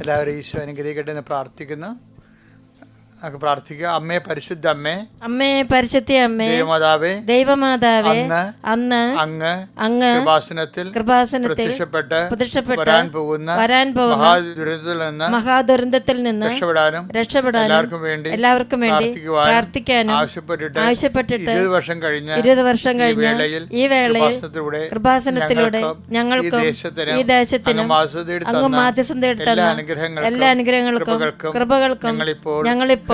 എല്ലാവരും ഈശോ അനുഗ്രഹിക്കട്ടെ എന്ന് പ്രാർത്ഥിക്കുന്നു. നമുക്ക് പ്രാർത്ഥിക്കുക. അമ്മേ പരിശുദ്ധ അമ്മേ അമ്മേ പരിശുദ്ധ അമ്മേ ദൈവമാതാവേ ദൈവമാതാവേ അന്ന് അങ്ങ് അങ്ങ് കൃപാസനത്തിൽ കൃപാസനത്തിൽ പ്രത്യക്ഷപ്പെട്ട് പ്രത്യക്ഷപ്പെട്ട് വരാൻ പോകുന്ന വരാൻ പോകുന്ന മഹാദുരന്തത്തിൽ നിന്ന് മഹാദുരന്തത്തിൽ നിന്ന് രക്ഷപ്പെടാനും രക്ഷപ്പെടാനും എല്ലാവർക്കും വേണ്ടി എല്ലാവർക്കും വേണ്ടി പ്രാർത്ഥിക്കാനും ആവശ്യപ്പെട്ടിട്ട് ആവശ്യപ്പെട്ടിട്ട് ഇരുപത് വർഷം കഴിഞ്ഞ് ഇരുപത് വർഷം വേളയിൽ ഈ വേളയിൽ കൃപാസനത്തിലൂടെ ഞങ്ങൾക്കും ഈ ദേശത്തിനും അങ്ങ് മാസതയുടെ അങ്ങ് എല്ലാ അനുഗ്രഹങ്ങൾക്കും കൃപകൾക്കും ഞങ്ങളിപ്പോൾ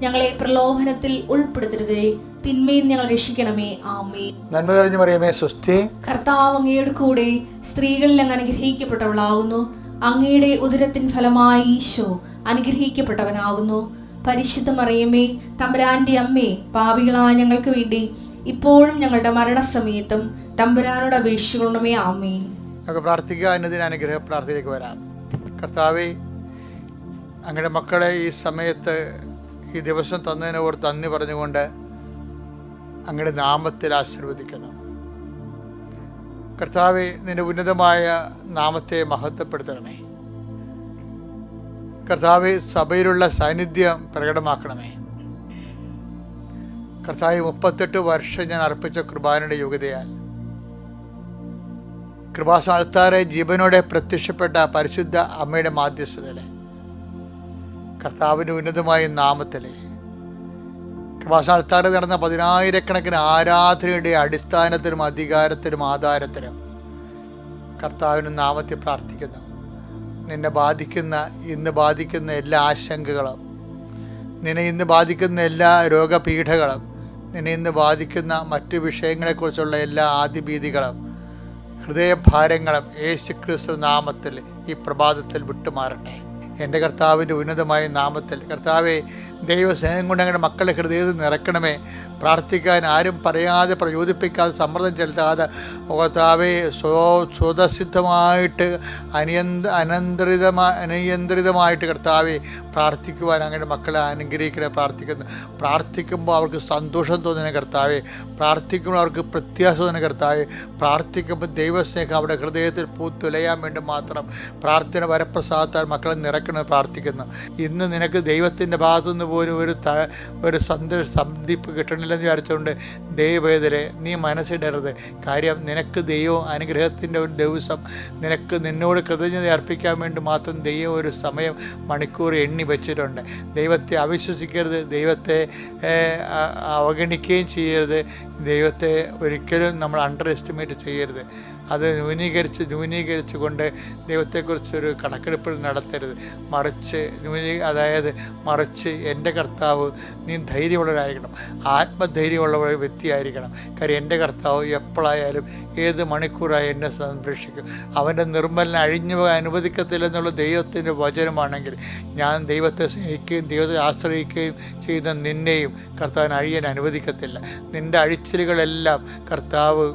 ഞങ്ങളെ പ്രലോഭനത്തിൽ ഉൾപ്പെടുത്തരുതേ. തിന്മയിൽ ഞങ്ങൾ രക്ഷിക്കണമേ. ആമേ നന്മ കഴിഞ്ഞു പറയുമേ സ്വസ്തി. കർത്താവ് അങ്ങയുടെ കൂടെ സ്ത്രീകളിൽ അങ്ങ് അനുഗ്രഹിക്കപ്പെട്ടവളാകുന്നു. അങ്ങയുടെ ഉദരത്തിൻ ഫലമായി ഈശോ അനുഗ്രഹിക്കപ്പെട്ടവനാകുന്നു. പരിശുദ്ധ മറിയമ്മേ തമ്പുരാന്റെ അമ്മേ പാപികളായ ഞങ്ങൾക്ക് വേണ്ടി ഇപ്പോഴും ഞങ്ങളുടെ മരണസമയത്തും തമ്പുരാനോട് അപേക്ഷിക്കണമേ. ആമേൻ. നമുക്ക് പ്രാർത്ഥിക്കുക എന്നതിന് അനുഗ്രഹ പ്രാർത്ഥനയിലേക്ക് വരാം. കർത്താവേ അങ്ങയുടെ മക്കളെ ഈ സമയത്ത് ഈ ദിവസം തന്നതിനെ ഓർത്ത് നന്ദി പറഞ്ഞുകൊണ്ട് അങ്ങയുടെ നാമത്തിൽ ആശീർവദിക്കുന്നു. കർത്താവെ നിന്റെ ഉന്നതമായ നാമത്തെ മഹത്വപ്പെടുത്തണമേ. കർത്താവെ സഭയിലുള്ള സാന്നിധ്യം പ്രകടമാക്കണമേ. കർത്താവ് മുപ്പത്തെട്ട് വർഷം ഞാൻ അർപ്പിച്ച കുർബാനയുടെ യോഗ്യതയാൽ കൃപാസാൽത്താറെ ജീവനോടെ പ്രത്യക്ഷപ്പെട്ട പരിശുദ്ധ അമ്മയുടെ മാധ്യസ്ഥതയിലെ കർത്താവിന്റെ ഉന്നതമായ നാമത്തിലെ കൃപാസാൽത്താറ് നടന്ന പതിനായിരക്കണക്കിന് ആരാധനയുടെ അടിസ്ഥാനത്തിലും അധികാരത്തിനും ആധാരത്തിലും കർത്താവിന്റെ നാമത്തിൽ പ്രാർത്ഥിക്കുന്നു. നിന്നെ ബാധിക്കുന്ന ഇന്ന് ബാധിക്കുന്ന എല്ലാ ആശങ്കകളും നിന്നെ ഇന്ന് ബാധിക്കുന്ന എല്ലാ രോഗപീഠകളും നിന്നെ ഇന്ന് ബാധിക്കുന്ന മറ്റു വിഷയങ്ങളെക്കുറിച്ചുള്ള എല്ലാ ആദിഭീതികളും ഹൃദയഭാരങ്ങളും യേശുക്രിസ്തു നാമത്തിൽ ഈ പ്രഭാതത്തിൽ വിട്ടുമാറട്ടെ. എന്റെ കർത്താവിന്റെ ഉന്നതമായ നാമത്തിൽ. കർത്താവെ ദൈവസ്നേഹം കൊണ്ട് ഞങ്ങളുടെ മക്കളെ ഹൃദയത്തിൽ നിറക്കണമേ പ്രാർത്ഥിക്കാൻ ആരും പറയാതെ പ്രചോദിപ്പിക്കാതെ സമ്മർദ്ദം ചെലുത്താതെ കർത്താവെ സ്വ സ്വതസിദ്ധമായിട്ട് അനിയന്ത അനന്തരിതമാ അനിയന്ത്രിതമായിട്ട് കർത്താവെ പ്രാർത്ഥിക്കുവാൻ അങ്ങനെ മക്കളെ അനുഗ്രഹിക്കണേ പ്രാർത്ഥിക്കുന്നു. പ്രാർത്ഥിക്കുമ്പോൾ അവർക്ക് സന്തോഷം തോന്നുന്ന കർത്താവെ. പ്രാർത്ഥിക്കുമ്പോൾ അവർക്ക് പ്രത്യാശ തോന്നുന്ന കർത്താവെ. പ്രാർത്ഥിക്കുമ്പോൾ ദൈവസ്നേഹം അവരുടെ ഹൃദയത്തിൽ പൂത്തുലയാൻ വേണ്ടി മാത്രം പ്രാർത്ഥന വരപ്രസാദത്താൽ മക്കളെ നിറക്കണമെന്ന് പ്രാർത്ഥിക്കുന്നു. ഇന്ന് നിനക്ക് ദൈവത്തിന്റെ ഭാഗത്തുനിന്ന് പോലും ഒരു ത ഒരു സന്ത സന്ധിപ്പ് കിട്ടണില്ലെന്ന് വിചാരിച്ചുകൊണ്ട് ദൈവേദരെ നീ മനസ്സിടരുത്. കാര്യം നിനക്ക് ദൈവം അനുഗ്രഹത്തിന്റെ ഒരു ദിവസം നിനക്ക് നിന്നോട് കൃതജ്ഞത അർപ്പിക്കാൻ വേണ്ടി മാത്രം ദൈവം ഒരു സമയം മണിക്കൂർ എണ്ണി വെച്ചിട്ടുണ്ട്. ദൈവത്തെ അവിശ്വസിക്കരുത്. ദൈവത്തെ അവഗണിക്കുകയും ചെയ്യരുത്. ദൈവത്തെ ഒരിക്കലും നമ്മൾ അണ്ടർ എസ്റ്റിമേറ്റ് ചെയ്യരുത്. അത് ന്യൂനീകരിച്ച് ന്യൂനീകരിച്ച് കൊണ്ട് ദൈവത്തെക്കുറിച്ചൊരു കണക്കെടുപ്പ് നടത്തരുത്. മറിച്ച് ന്യൂനീ അതായത് മറിച്ച് എന്റെ കർത്താവ് നീ ധൈര്യമുള്ളവരായിരിക്കണം. ആത്മധൈര്യമുള്ള വ്യക്തിയായിരിക്കണം. കാര്യം എന്റെ കർത്താവ് എപ്പോഴായാലും ഏത് മണിക്കൂറായി എന്നെ സംരക്ഷിക്കും. അവന്റെ നിർമ്മലിനെ അഴിഞ്ഞു അനുവദിക്കത്തില്ലെന്നുള്ള ദൈവത്തിന്റെ വചനമാണെങ്കിൽ ഞാൻ ദൈവത്തെ സ്നേഹിക്കുകയും ദൈവത്തെ ആശ്രയിക്കുകയും ചെയ്യുന്ന നിന്നെയും കർത്താവിന് അഴിയാൻ അനുവദിക്കത്തില്ല. നിന്റെ അഴിച്ചിലുകളെല്ലാം കർത്താവ്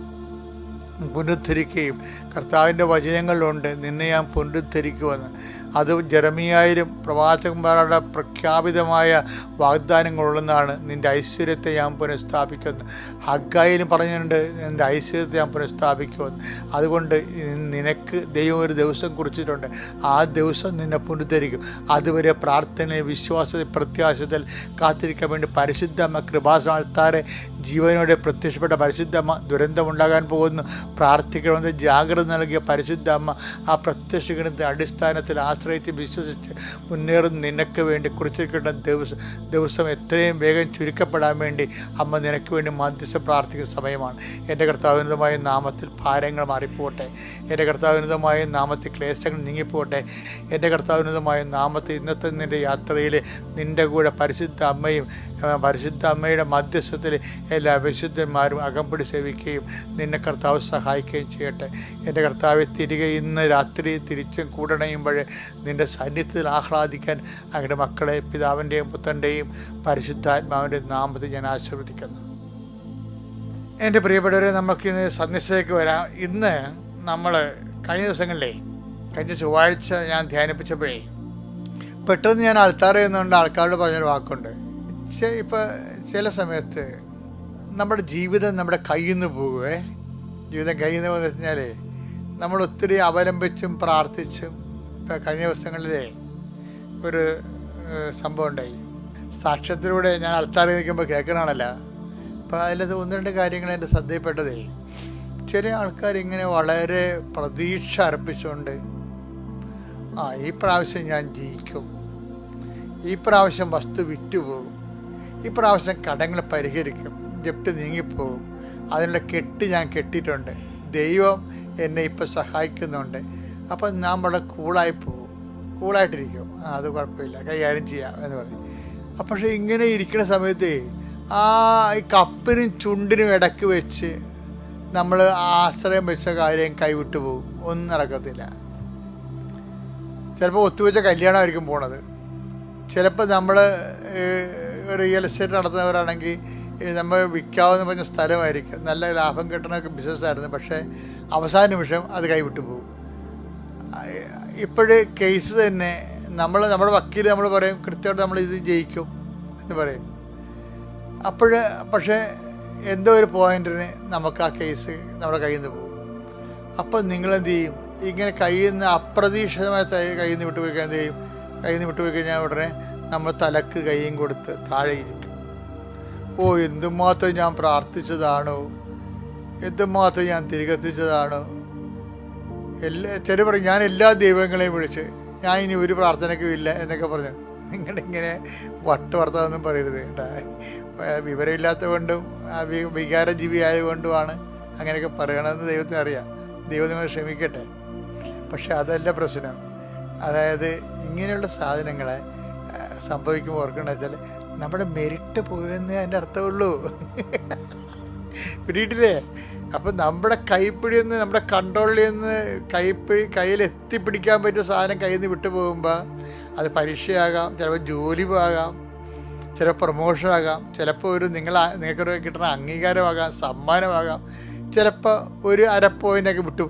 പുനരുദ്ധരിക്കുകയും കർത്താവിന്റെ വചനങ്ങളിലുണ്ട് നിന്നെ ഞാൻ പുനരുദ്ധരിക്കുമെന്ന്. അത് ജെറമിയായാലും പ്രവാചകന്മാരുടെ പ്രഖ്യാപിതമായ വാഗ്ദാനങ്ങളുള്ളതാണ്. നിന്റെ ഐശ്വര്യത്തെ ഞാൻ പുനഃസ്ഥാപിക്കുന്നു. ഹഗ്ഗായിലും പറഞ്ഞിട്ടുണ്ട് നിന്റെ ഐശ്വര്യത്തെ ഞാൻ പുനഃസ്ഥാപിക്കുമെന്ന്. അതുകൊണ്ട് നിനക്ക് ദൈവം ഒരു ദിവസം കുറിച്ചിട്ടുണ്ട്. ആ ദിവസം നിന്നെ പുനരുദ്ധരിക്കും. അതുവരെ പ്രാർത്ഥന വിശ്വാസത്തിൽ പ്രത്യാശത്തിൽ കാത്തിരിക്കാൻ വേണ്ടി പരിശുദ്ധമ്മ കൃപാസാൾത്താരെ ജീവനോടെ പ്രത്യക്ഷപ്പെട്ട പരിശുദ്ധമ്മ ദുരന്തമുണ്ടാകാൻ പോകുന്നു. പ്രാർത്ഥിക്കണമെന്ന് ജാഗ്രത നൽകിയ പരിശുദ്ധ അമ്മ ആ പ്രത്യക്ഷഗണത്തെ അടിസ്ഥാനത്തിൽ ആശ്രയിച്ച് വിശ്വസിച്ച് മുന്നേറുന്ന നിനക്ക് വേണ്ടി കുറിച്ചിരിക്കേണ്ട ദിവസം ദിവസം എത്രയും വേഗം ചുരുക്കപ്പെടാൻ വേണ്ടി അമ്മ നിനക്ക് വേണ്ടി മധ്യസ്ഥ പ്രാർത്ഥിക്കുന്ന സമയമാണ്. എന്റെ കർത്താവിനുതമായ നാമത്തിൽ ഭാരങ്ങൾ മാറിപ്പോട്ടെ എന്റെ കർത്താവിനുതമായ നാമത്തിൽ ക്ലേശങ്ങൾ നീങ്ങിപ്പോട്ടെ എന്റെ കർത്താവിനുതമായ നാമത്തിൽ ഇന്നത്തെ നിന്റെ യാത്രയിൽ നിന്റെ കൂടെ പരിശുദ്ധ അമ്മയും പരിശുദ്ധ അമ്മയുടെ മധ്യസ്ഥത്തിൽ എല്ലാ വിശുദ്ധന്മാരും അകമ്പടി സേവിക്കുകയും നിന്നെ കർത്താവ് സഹായിക്കുകയും ചെയ്യട്ടെ. എന്റെ കർത്താവ് തിരികെ ഇന്ന് രാത്രി തിരിച്ചും കൂടണയുമ്പോൾ നിന്റെ സാന്നിധ്യത്തിൽ ആഹ്ലാദിക്കാൻ അങ്ങയുടെ മക്കളെ പിതാവിന്റെയും പുത്രന്റെയും പരിശുദ്ധാത്മാവിന്റെ നാമത്തിൽ ഞാൻ ആശീർവദിക്കുന്നു. എന്റെ പ്രിയപ്പെട്ടവരെ നമുക്ക് ഇന്ന് സന്ദേശത്തേക്ക് വരാം. ഇന്ന് നമ്മൾ കഴിഞ്ഞ ദിവസങ്ങളിലേ കഴിഞ്ഞ ചൊവ്വാഴ്ച ഞാൻ ധ്യാനിപ്പിച്ചപ്പോഴേ പെട്ടെന്ന് ഞാൻ ആൾക്കാർ എന്നുകൊണ്ട് ആൾക്കാരോട് പറഞ്ഞൊരു വാക്കുണ്ട്. ചെ- ഇപ്പം ചില സമയത്ത് നമ്മുടെ ജീവിതം നമ്മുടെ കയ്യിൽ നിന്ന് പോകുവേ ജീവിതം കയ്യിൽ നിന്ന് പോകുന്ന വെച്ചാൽ നമ്മൾ ഒത്തിരി അവലംബിച്ചും പ്രാർത്ഥിച്ചും ഇപ്പം കഴിഞ്ഞ ദിവസങ്ങളിൽ ഒരു സംഭവം ഉണ്ടായി. സാക്ഷ്യത്തിലൂടെ ഞാൻ അൾത്താറി നിൽക്കുമ്പോൾ കേൾക്കണമല്ല അപ്പോൾ അതിലത് ഒന്ന് രണ്ട് കാര്യങ്ങൾ എന്റെ ശ്രദ്ധയിൽപ്പെട്ടതേ ചില ആൾക്കാർ ഇങ്ങനെ വളരെ പ്രതീക്ഷ അർപ്പിച്ചുകൊണ്ട് ആ ഈ പ്രാവശ്യം ഞാൻ ജയിക്കും. ഈ പ്രാവശ്യം വസ്തു വിറ്റുപോകും. ഈ പ്രാവശ്യം കടങ്ങൾ പരിഹരിക്കും. ജപ്റ്റ് നീങ്ങിപ്പോകും അതിനുള്ള കെട്ട് ഞാൻ കെട്ടിയിട്ടുണ്ട്. ദൈവം എന്നെ ഇപ്പം സഹായിക്കുന്നുണ്ട്. അപ്പം വളരെ കൂളായി പോകും. കൂളായിട്ടിരിക്കും. ആ അത് കുഴപ്പമില്ല. കൈകാര്യം ചെയ്യാം എന്ന് പറയും. പക്ഷേ ഇങ്ങനെ ഇരിക്കുന്ന സമയത്ത് ആ ഈ കപ്പിനും ചുണ്ടിനും ഇടയ്ക്ക് വെച്ച് നമ്മൾ ആശ്രയം വെച്ച കാര്യം കൈവിട്ടു പോകും. ഒന്നും നടക്കത്തില്ല. ചിലപ്പോൾ ഒത്തുവെച്ച കല്യാണമായിരിക്കും പോണത്. ചിലപ്പോൾ നമ്മൾ റിയൽ എസ്റ്റേറ്റ് നടത്തുന്നവരാണെങ്കിൽ നമ്മൾ വിൽക്കാവുന്ന പറഞ്ഞ സ്ഥലമായിരിക്കും. നല്ല ലാഭം കിട്ടുന്ന ബിസിനസ്സായിരുന്നു പക്ഷേ അവസാന നിമിഷം അത് കൈവിട്ടു പോകും. ഇപ്പോഴ് കേസ് തന്നെ നമ്മൾ നമ്മുടെ വക്കീൽ നമ്മൾ പറയും കൃത്യമായിട്ട് നമ്മൾ ഇത് ജയിക്കും എന്ന് പറയും. അപ്പോൾ പക്ഷേ എന്തോ ഒരു പോയിന്റിന് നമുക്ക് ആ കേസ് നമ്മുടെ കയ്യിൽ നിന്ന് പോകും. അപ്പം നിങ്ങളെന്ത് ചെയ്യും? ഇങ്ങനെ കയ്യിൽ നിന്ന് അപ്രതീക്ഷിതമായ കയ്യിൽ നിന്ന് വിട്ടുപോയി എന്ത് ചെയ്യും? കയ്യിൽ നിന്ന് വിട്ടുപോയി കഴിഞ്ഞാൽ ഉടനെ നമ്മൾ തലക്ക് കൈയും കൊടുത്ത് താഴെ ഇരിക്കും. ഓ എന്തുമാത്രം ഞാൻ പ്രാർത്ഥിച്ചതാണോ? എന്തുമാത്രം ഞാൻ തിരികെത്തിച്ചതാണോ? എല്ലാ ചില പറയും ഞാൻ എല്ലാ ദൈവങ്ങളെയും വിളിച്ച് ഞാൻ ഇനി ഒരു പ്രാർത്ഥനയ്ക്കും ഇല്ല എന്നൊക്കെ പറഞ്ഞു. നിങ്ങളിങ്ങനെ വട്ട് വർത്താനൊന്നും പറയരുത് കേട്ടാ. വിവരമില്ലാത്ത കൊണ്ടും വികാരജീവി ആയതുകൊണ്ടുമാണ് അങ്ങനെയൊക്കെ പറയണമെന്ന് ദൈവത്തിന് അറിയാം. ദൈവം നിങ്ങൾ ക്ഷമിക്കട്ടെ. പക്ഷെ അതല്ല പ്രശ്നം. അതായത് ഇങ്ങനെയുള്ള സാധനങ്ങളെ സംഭവിക്കുമ്പോൾ ഓർക്കണമെന്ന് വെച്ചാൽ നമ്മുടെ മെരിട്ട് പോയെന്ന് അതിന്റെ അർത്ഥമുള്ളൂ. പിടിയിട്ടില്ലേ? അപ്പം നമ്മുടെ കൈപ്പിടി നിന്ന് നമ്മുടെ കൺട്രോളിൽ നിന്ന് കൈപ്പിടി കയ്യിൽ എത്തിപ്പിടിക്കാൻ പറ്റിയ സാധനം കയ്യിൽ നിന്ന് വിട്ടു പോകുമ്പോൾ അത് പരീക്ഷയാകാം ചിലപ്പോൾ ജോലി ആകാം ചിലപ്പോൾ പ്രൊമോഷൻ ആകാം ചിലപ്പോൾ ഒരു നിങ്ങൾ നിങ്ങൾക്കൊരു കിട്ടുന്ന അംഗീകാരമാകാം സമ്മാനമാകാം ചിലപ്പോൾ ഒരു അര പോയിന്റൊക്കെ വിട്ടു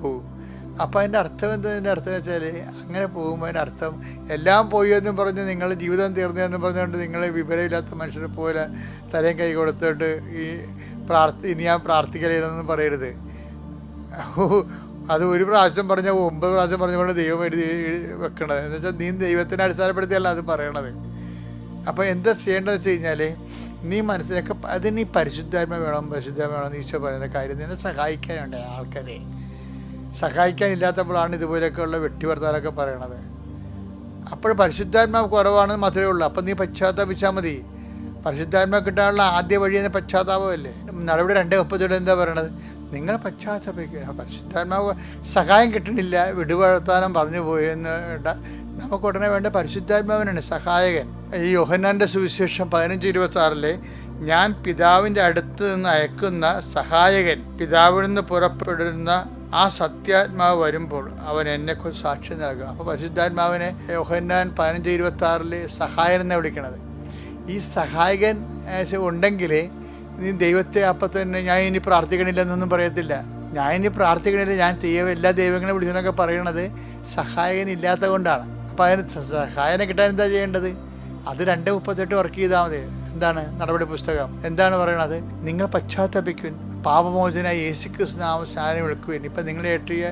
പോകും അപ്പോൾ അതിന്റെ അർത്ഥം എന്തതിന്റെ അർത്ഥം വെച്ചാൽ അങ്ങനെ പോകുമ്പോൾ അതിന്റെ അർത്ഥം എല്ലാം പോയി എന്നും പറഞ്ഞ് നിങ്ങൾ ജീവിതം തീർന്നതെന്നും പറഞ്ഞുകൊണ്ട് നിങ്ങൾ വിവരമില്ലാത്ത മനുഷ്യരെ പോലെ തലയും കൈ കൊടുത്തിട്ട് ഈ പ്രാർത്ഥി ഇനി ഞാൻ പ്രാർത്ഥിക്കലെന്നും പറയരുത്. അത് ഒരു പ്രാവശ്യം പറഞ്ഞ ഒമ്പത് പ്രാവശ്യം പറഞ്ഞുകൊണ്ട് ദൈവം എഴുതി വെക്കണത്. എന്ന് വെച്ചാൽ നീ ദൈവത്തിനെ അടിസ്ഥാനപ്പെടുത്തിയല്ല അത് പറയണത്. അപ്പോൾ എന്താ ചെയ്യേണ്ടതെന്ന് വെച്ച് കഴിഞ്ഞാൽ നീ മനസ്സിലൊക്കെ അതിന് ഈ പരിശുദ്ധാത്മ വേണം പരിശുദ്ധാത്മ വേണം നീശ പറയുന്ന കാര്യം നിന്നെ സഹായിക്കാനുണ്ട് ആൾക്കാരെ. സഹായിക്കാനില്ലാത്തപ്പോഴാണ് ഇതുപോലെയൊക്കെയുള്ള വെട്ടിവർത്താനൊക്കെ പറയണത്. അപ്പോൾ പരിശുദ്ധാത്മാവ് കുറവാണെന്ന് മാത്രമേ ഉള്ളൂ. അപ്പം നീ പശ്ചാത്താപിച്ചാൽ മതി. പരിശുദ്ധാത്മാവ് കിട്ടാനുള്ള ആദ്യ വഴി എന്ന പശ്ചാത്താപമല്ലേ? നടപടി രണ്ട് കപ്പത്തോടെ എന്താ പറയണത്? നിങ്ങൾ പശ്ചാത്താപിക്കുക. പരിശുദ്ധാത്മാവ് സഹായം കിട്ടണില്ല വിടുവഴത്താനം പറഞ്ഞു പോയെന്ന് നമുക്ക് ഉടനെ വേണ്ട പരിശുദ്ധാത്മാവിനാണ് സഹായകൻ. ഈ യോഹന്നാന്റെ സുവിശേഷം പതിനഞ്ച് ഇരുപത്തി ആറിലെ ഞാൻ പിതാവിന്റെ അടുത്ത് നിന്ന് അയക്കുന്ന സഹായകൻ പിതാവിൽ നിന്ന് പുറപ്പെടുന്ന ആ സത്യാത്മാവ് വരുമ്പോൾ അവൻ എന്നെക്കുറിച്ച് സാക്ഷ്യം നൽകുക അപ്പോൾ പരിശുദ്ധാത്മാവിനെ യോഹന്നാൻ പതിനഞ്ച് ഇരുപത്തി ആറിൽ സഹായൻ എന്നാണ് വിളിക്കണത്. ഈ സഹായകൻ ഉണ്ടെങ്കിൽ നീ ദൈവത്തെ അപ്പം തന്നെ ഞാൻ ഇനി പ്രാർത്ഥിക്കണില്ലെന്നൊന്നും പറയത്തില്ല. ഞാൻ ഇനി പ്രാർത്ഥിക്കണില്ല. ഞാൻ ദൈവം എല്ലാ ദൈവങ്ങളെ വിളിച്ചെന്നൊക്കെ പറയണത് സഹായകൻ ഇല്ലാത്ത കൊണ്ടാണ്. അപ്പോൾ അതിന് സഹായനെ കിട്ടാൻ എന്താ ചെയ്യേണ്ടത്? അത് രണ്ട് മുപ്പത്തെട്ട് വർക്ക് ചെയ്താൽ മതി. എന്താണ്? നടപടി പുസ്തകം. എന്താണ് പറയണത്? നിങ്ങൾ പശ്ചാത്തപിക്കുവിൻ. പാപമോചന യേശുക്രിസ്തു നാമ സ്നാനം വിളിക്കുവിൻ ഇപ്പം നിങ്ങൾ ഏറ്റിയ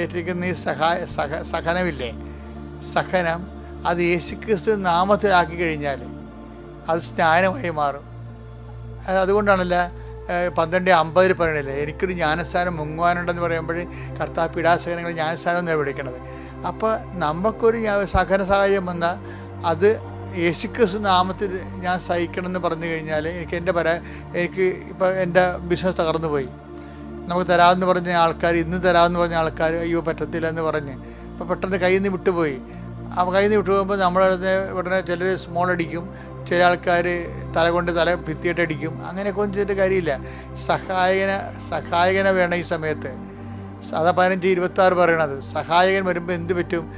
ഏറ്റിരിക്കുന്ന ഈ സഹായ സഹ സഹനമില്ലേ? സഹനം അത് യേശുക്രിസ്തു നാമത്തിലാക്കി കഴിഞ്ഞാൽ അത് സ്നാനമായി മാറും. അത് അതുകൊണ്ടാണല്ല പന്ത്രണ്ട് അമ്പതിൽ പറയണില്ലേ എനിക്കൊരു ജ്ഞാനസ്ഥാനം മുങ്ങുവാനുണ്ടെന്ന് പറയുമ്പോൾ കർത്താ പീഡാസഹനങ്ങൾ ജ്ഞാനസ്ഥാനം എന്നാണ് വിളിക്കണത്. അപ്പോൾ നമുക്കൊരു സഹന സാഹചര്യം വന്നാൽ അത് യേശുക്രിസ്തു നാമത്തിൽ ഞാൻ സഹിക്കണമെന്ന് പറഞ്ഞു കഴിഞ്ഞാൽ എനിക്ക് എന്റെ പര എനിക്ക് ഇപ്പോൾ എന്റെ ബിസിനസ് തകർന്നു പോയി. നമുക്ക് തരാമെന്ന് പറഞ്ഞ ആൾക്കാർ ഇന്ന് തരാമെന്ന് പറഞ്ഞ ആൾക്കാർ അയ്യോ പറ്റത്തില്ല എന്ന് പറഞ്ഞ് അപ്പോൾ പെട്ടെന്ന് കയ്യിൽ നിന്ന് വിട്ടുപോയി. ആ കയ്യിൽ നിന്ന് വിട്ടുപോകുമ്പോൾ നമ്മളടുത്ത് ഉടനെ ചിലർ സ്മോൾ അടിക്കും ചില ആൾക്കാർ തല കൊണ്ട് തല ഭിത്തിയിട്ട് അടിക്കും. അങ്ങനെയൊക്കെ ഒന്നും ചെയ്തിട്ട് കാര്യമില്ല. സഹായകന സഹായകന വേണം ഈ സമയത്ത്. സാധാ പതിനഞ്ച് ഇരുപത്താറ് പറയണത്. സഹായകൻ വരുമ്പോൾ എന്ത് പറ്റും?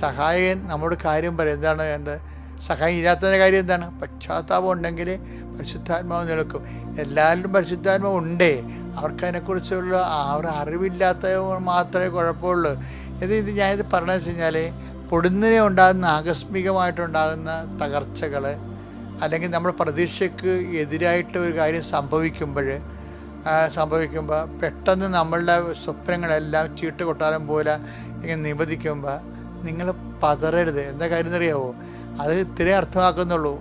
സഹായകൻ നമ്മുടെ കാര്യം പറയും. എന്താണ് എന്റെ സഹായം ഇല്ലാത്തതിന്റെ കാര്യം എന്താണ്? പശ്ചാത്താപം ഉണ്ടെങ്കിൽ പരിശുദ്ധാത്മാവ് നിൽക്കും എല്ലാവരിലും പരിശുദ്ധാത്മാവ് ഉണ്ടേ. അവർക്ക് അതിനെക്കുറിച്ചുള്ള ഒരു അറിവില്ലാത്ത മാത്രമേ കുഴപ്പമുള്ളൂ. ഇത് ഇത് ഞാനിത് പറഞ്ഞു വെച്ച് കഴിഞ്ഞാൽ പൊടുന്നനെ ഉണ്ടാകുന്ന ആകസ്മികമായിട്ടുണ്ടാകുന്ന തകർച്ചകൾ അല്ലെങ്കിൽ നമ്മൾ പ്രതീക്ഷയ്ക്ക് എതിരായിട്ട് ഒരു കാര്യം സംഭവിക്കുമ്പോൾ സംഭവിക്കുമ്പോൾ പെട്ടെന്ന് നമ്മളുടെ സ്വപ്നങ്ങളെല്ലാം ചീട്ട് കൊട്ടാരം പോലെ ഇങ്ങനെ നിബന്ധിക്കുമ്പോൾ നിങ്ങൾ പതറരുത്. എന്താ കാര്യം എന്നറിയാവോ അത് ഇത്രേ അർത്ഥമാക്കുന്നുള്ളൂ.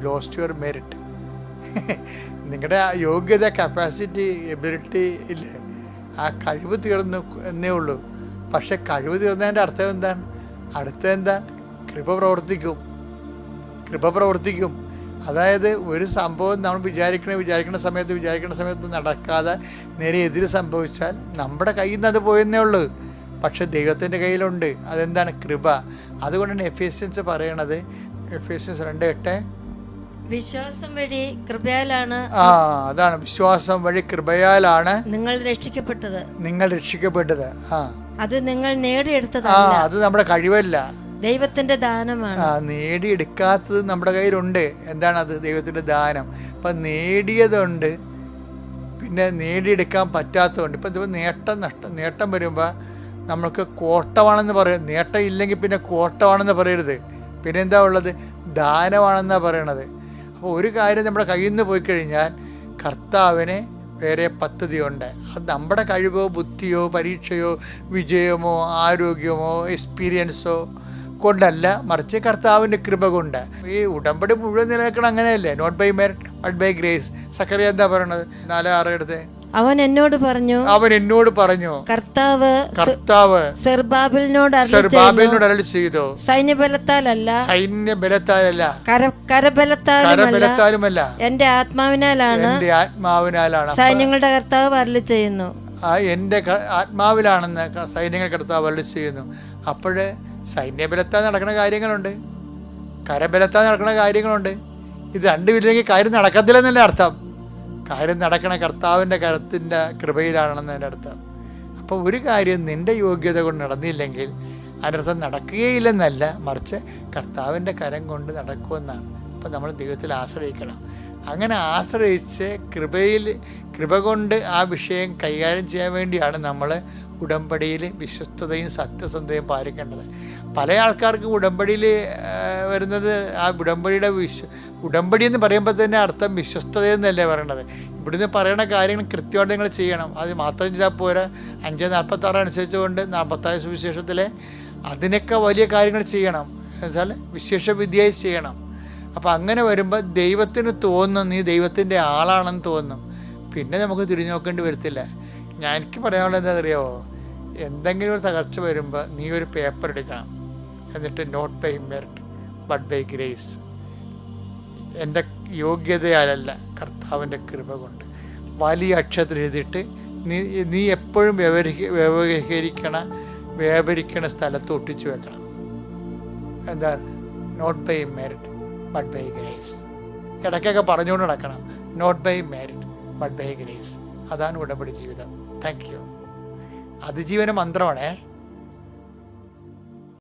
ലോസ്റ്റ് യുവർ മെറിറ്റ് നിങ്ങളുടെ യോഗ്യത കപ്പാസിറ്റി എബിലിറ്റി ഇല്ലേ? ആ കഴിവ് തീർന്നു എന്നേ ഉള്ളൂ. പക്ഷെ കഴിവ് തീർന്നതിന്റെ അർത്ഥം എന്താണ്? അടുത്ത എന്താണ് കൃപ പ്രവർത്തിക്കും. കൃപ പ്രവർത്തിക്കും. അതായത് ഒരു സംഭവം നമ്മൾ വിചാരിക്കണ വിചാരിക്കുന്ന സമയത്ത് വിചാരിക്കുന്ന സമയത്ത് നടക്കാതെ നേരെ എതിര് സംഭവിച്ചാൽ നമ്മുടെ കയ്യിൽ നിന്ന് അത് പോയെന്നേ ഉള്ളൂ. പക്ഷെ ദൈവത്തിന്റെ കയ്യിലുണ്ട്. അതെന്താണ്? കൃപ. അതുകൊണ്ടാണ് എഫിഷ്യൻസ് പറയണത്. എഫിഷ്യൻസ് രണ്ട് എട്ട്. വിശ്വാസം വഴി കൃപയാലാണ് ആ അതാണ്. വിശ്വാസം വഴി കൃപയാലാണ് നിങ്ങൾ രക്ഷിക്കപ്പെട്ടത്. നിങ്ങൾ രക്ഷിക്കപ്പെട്ടത്. ആ. അത് നിങ്ങൾ ആ നേടിയെടുത്തതല്ല അത് നമ്മുടെ കഴിവല്ല. ദൈവത്തിന്റെ ദാനമാണ്. ആ നേടിയെടുക്കാത്തത് നമ്മുടെ കയ്യിലുണ്ട്. എന്താണ് അത്? ദൈവത്തിന്റെ ദാനം. അപ്പൊ നേടിയതുണ്ട്. പിന്നെ നേടിയെടുക്കാൻ പറ്റാത്തതുണ്ട്. ഇപ്പം നേട്ടം നഷ്ടം. നേട്ടം വരുമ്പോൾ നമ്മൾക്ക് കോട്ടമാണെന്ന് പറയും നേട്ടം ഇല്ലെങ്കിൽ പിന്നെ കോട്ടമാണെന്ന് പറയരുത്. പിന്നെ എന്താ ഉള്ളത്? ദാനമാണെന്നാണ് പറയണത്. അപ്പോൾ ഒരു കാര്യം നമ്മുടെ കയ്യിൽ നിന്ന് പോയി കഴിഞ്ഞാൽ കർത്താവിന് വേറെ പദ്ധതിയുണ്ട്. അത് നമ്മുടെ കഴിവോ ബുദ്ധിയോ പരീക്ഷയോ വിജയമോ ആരോഗ്യമോ എക്സ്പീരിയൻസോ കൊണ്ടല്ല. മറിച്ച് കർത്താവിന്റെ കൃപ കൊണ്ട്. ഈ ഉടമ്പടി മുഴുവൻ നിലനിൽക്കണം അങ്ങനെയല്ലേ? Not by merit but by grace Zacharia എന്താ പറയണത്? നാല് ആറ് എടുത്ത്. അവൻ എന്നോട് പറഞ്ഞു അവൻ എന്നോട് പറഞ്ഞു കർത്താവ് കർത്താവ് സെർബാബിലിനോട് സെർബാബിലിനോട് അരളി ചെയ്തു. സൈന്യബലത്താലല്ല സൈന്യബലത്താലല്ല. കര കരബലത്താലുമല്ല. എന്റെ ആത്മാവിനാലാണ് എന്റെ ആത്മാവിനാലാണ്. സൈന്യങ്ങളുടെ കർത്താവ് അരളി ചെയ്യുന്നു. എന്റെ ആത്മാവിലാണെന്ന് സൈന്യങ്ങൾ കർത്താവ് അരളി ചെയ്യുന്നു. അപ്പോഴേ സൈന്യബലത്താൽ നടക്കുന്ന കാര്യങ്ങളുണ്ട്. കരബലത്താൽ നടക്കുന്ന കാര്യങ്ങളുണ്ട്. ഇത് രണ്ടുമില്ലെങ്കിൽ കാര്യം നടക്കത്തില്ലെന്നല്ലേ അർത്ഥം. കാര്യം നടക്കണ കർത്താവിന്റെ കരത്തിന്റെ കൃപയിലാണെന്ന് എന്റെ അടുത്ത്. അപ്പോൾ ഒരു കാര്യം നിന്റെ യോഗ്യത കൊണ്ട് നടന്നില്ലെങ്കിൽ അതിനർത്ഥം നടക്കുകയില്ലെന്നല്ല മറിച്ച് കർത്താവിന്റെ കരം കൊണ്ട് നടക്കുമെന്നാണ്. അപ്പോൾ നമ്മൾ ദൈവത്തിൽ ആശ്രയിക്കണം. അങ്ങനെ ആശ്രയിച്ച് കൃപയിൽ കൃപ കൊണ്ട് ആ വിഷയം കൈകാര്യം ചെയ്യാൻ വേണ്ടിയാണ് നമ്മൾ ഉടമ്പടിയിൽ വിശ്വസ്തതയും സത്യസന്ധതയും പാലിക്കേണ്ടത്. പല ആൾക്കാർക്കും ഉടമ്പടിയിൽ വരുന്നത് ആ ഉടമ്പടിയുടെ വിശ്വ ഉടമ്പടി എന്ന് പറയുമ്പോൾ തന്നെ അർത്ഥം വിശ്വസ്തത എന്നല്ലേ പറയണത്. ഇവിടുന്ന് പറയുന്ന കാര്യങ്ങൾ കൃത്യമായിട്ട് നിങ്ങൾ ചെയ്യണം. അത് മാത്രം ചെയ്താൽ പോരാ. അഞ്ച് നാൽപ്പത്താറ് അനുസരിച്ചുകൊണ്ട് നാൽപ്പത്താറ് സുവിശേഷത്തിലെ അതിനൊക്കെ വലിയ കാര്യങ്ങൾ ചെയ്യണം. എന്നുവെച്ചാൽ വിശേഷ വിദ്യയായി ചെയ്യണം. അപ്പം അങ്ങനെ വരുമ്പോൾ ദൈവത്തിന് തോന്നും നീ ദൈവത്തിന്റെ ആളാണെന്ന് തോന്നും. പിന്നെ നമുക്ക് തിരിഞ്ഞു നോക്കേണ്ടി വരത്തില്ല. ഞാൻ എനിക്ക് പറയാനുള്ളത് എന്താ അറിയാമോ എന്തെങ്കിലും ഒരു തകർച്ച വരുമ്പോൾ നീ ഒരു പേപ്പർ എടുക്കണം. എന്നിട്ട് നോട്ട് പേയും മെറിറ്റ് ബട്ട് ബൈ ഗ്രേസ് എന്റെ യോഗ്യതയാലല്ല കർത്താവിന്റെ കൃപ കൊണ്ട്. വലിയ അക്ഷരത്തിൽ എഴുതിയിട്ട് നീ നീ എപ്പോഴും വ്യവഹരി വ്യവഹരിക്കണ വ്യാപരിക്കണ സ്ഥലത്ത് ഒട്ടിച്ചു വെക്കണം. എന്താ not by merit but by grace ഇടയ്ക്കൊക്കെ പറഞ്ഞുകൊണ്ട് നടക്കണം. Not by merit but by grace അതാണ് ഉടമ്പടി ജീവിതം. താങ്ക് യു അതിജീവന മന്ത്രമാണേ.